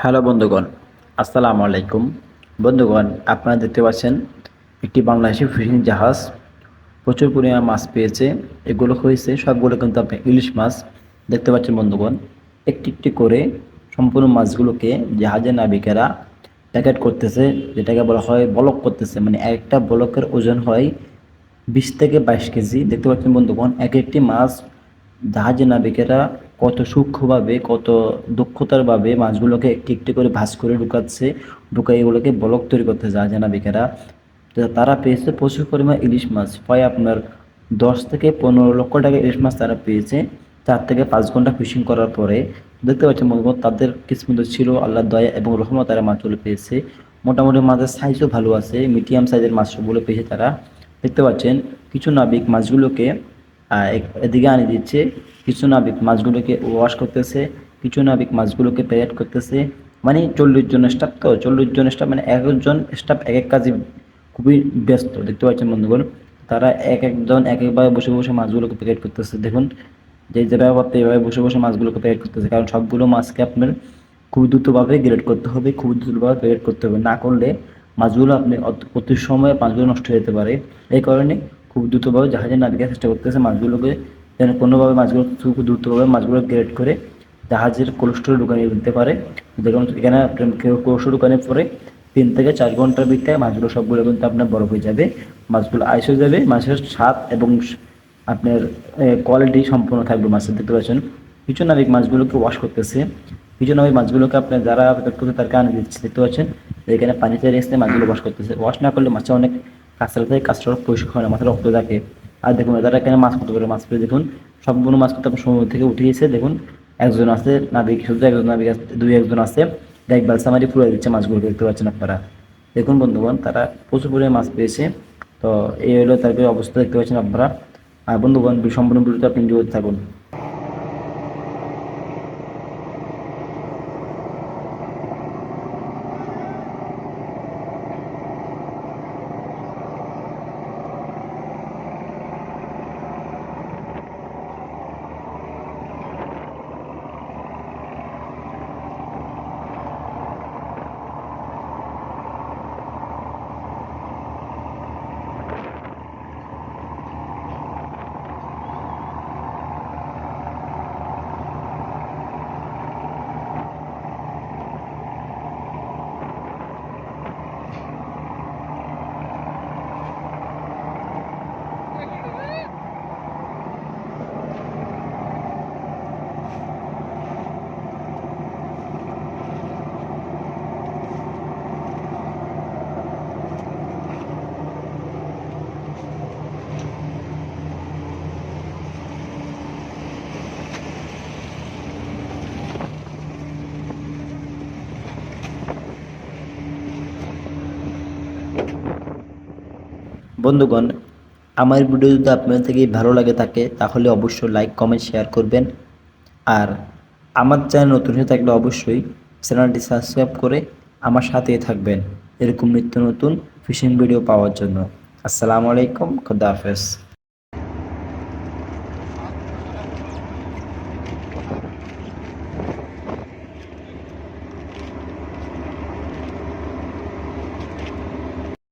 Hello বন্ধুগণ, আসসালামু আলাইকুম। বন্ধুগণ, আপনারা দেখতে পাচ্ছেন একটি বাংলাদেশি ফিশিং জাহাজ। প্রচুর পরিমাণ মাছ পেয়েছে, এগুলো হয়েছে, সবগুলো কিন্তু আপনি ইলিশ মাছ। দেখতে পাচ্ছেন বন্ধুগণ, একটি একটি করে সম্পূর্ণ মাছগুলোকে জাহাজের নাবিকেরা প্যাকেট করতেছে, যেটাকে বলা হয় বলক করতেছে। মানে একটা বলকের ওজন হয় বিশ থেকে বাইশ কেজি। দেখতে পাচ্ছেন বন্ধুগণ, এক একটি মাছ জাহাজের নাবিকেরা কত সূক্ষ্মভাবে, কত দক্ষতারভাবে মাছগুলোকে একটি একটি করে ভাঁজ করে ঢুকাচ্ছে, ঢুকাই এগুলোকে বলক তৈরি করতে জাহাজের নাবিকেরা তো তারা পেয়েছে প্রচুর পরিমাণ ইলিশ মাছ প্রায় আপনার দশ থেকে পনেরো লক্ষ টাকা ইলিশ মাছ তারা পেয়েছে, চার থেকে পাঁচ ঘণ্টা ফিশিং করার পরে। দেখতে পাচ্ছেন বন্ধুগণ, তাদের কিসমত ছিল আল্লাহ দয়া এবং রহমত তারা মাছগুলো পেয়েছে। মোটামুটি মাছের সাইজও ভালো আছে মিডিয়াম সাইজের মাছগুলো পেয়েছে তারা। দেখতে পাচ্ছেন, কিছু নাবিক মাছগুলোকে এদিকে আনি দিচ্ছে। কিছু নাবিক মাছগুলোকে ওয়াশ করতেছে, কিছু নাবিক মাছগুলোকে প্যারেড করতেছে। মানে চল্লিশ জন স্টাফ তো, চল্লিশ জন স্টাফ মানে এক একজন স্টাফ এক এক কাজে খুবই ব্যস্ত, দেখতে পাচ্ছেন বন্ধুগণ? তারা এক একজন এক একভাবে বসে বসে মাছগুলোকে প্যাকেট করতেছে। দেখুন, যে যেভাবে পারতে এভাবে বসে বসে মাছগুলোকে প্যাকেট করতেছে। কারণ সবগুলো মাছকে আপনার খুব দ্রুতভাবে গ্রেড করতে হবে খুব দ্রুতভাবে প্যাকেট করতে হবে। না করলে মাছগুলো আপনি অতি সময়ে মাছগুলো নষ্ট হয়ে যেতে পারে। এই কারণে খুব দ্রুতভাবে জাহাজের নাবিকের চেষ্টা করতেছে মাছগুলোকে, যেন কোনোভাবে মাছগুলো খুব দ্রুতভাবে মাছগুলো গ্রেড করে জাহাজের কোলেস্ট্রল দোকানে দিতে পারে। দেখুন এখানে কোলেস্ট্রল দোকানে পরে তিন থেকে চার ঘণ্টার ভিতরে মাছগুলো সবগুলো কিন্তু আপনার বরফ হয়ে যাবে, মাছগুলো আইস হয়ে যাবে, মাছের স্বাদ এবং আপনার কোয়ালিটি সম্পূর্ণ থাকবে মাছের, দেখতে পাচ্ছেন? কিছু নাবিক মাছগুলোকে ওয়াশ করতেছে। কিছু নাবিক মাছগুলোকে আপনার যারা করতে তার কারণে দিচ্ছে, দেখতে পাচ্ছেন? এখানে পানিতে রেখে মাছগুলো ওয়াশ করতেছে। ওয়াশ না করলে মাছে অনেক কাঁচরা থাকে কাঁচরা পরিষ্কার হয় না মাথায় রক্ত থাকে। আর দেখুন তারা এখানে মাছ করতে পারে মাছ পেয়ে দেখুন সবগুলো মাছ করতে সমুদ্র থেকে উঠিয়েছে দেখুন। একজন আছে, নাবিক শুধু একজন নাবিক দুই একজন আছে। এক বালসামারি পুরো দিচ্ছে মাছগুলো দেখতে পাচ্ছেন আপনারা। দেখুন, বন্ধুগণ, তারা প্রচুর পরিমাণে মাছ পেয়েছে। তো এই হলো তাদের অবস্থা, দেখতে পাচ্ছেন আপনারা। আর বন্ধুগণ, সম্পূর্ণ ভিডিওতে আপনি জড়িত থাকুন। বন্ধুগণ, আমার ভিডিও যদি আপনার থেকে ভালো লাগে থাকে, তাহলে অবশ্যই লাইক কমেন্ট শেয়ার করবেন। আর আমার চ্যানেল নতুন হয়ে থাকলে অবশ্যই চ্যানেলটি সাবস্ক্রাইব করে আমার সাথেই থাকবেন। এরকম নিত্য নতুন ফিশিং ভিডিও পাওয়ার জন্য। আসসালামু আলাইকুম, খুদা হাফেজ।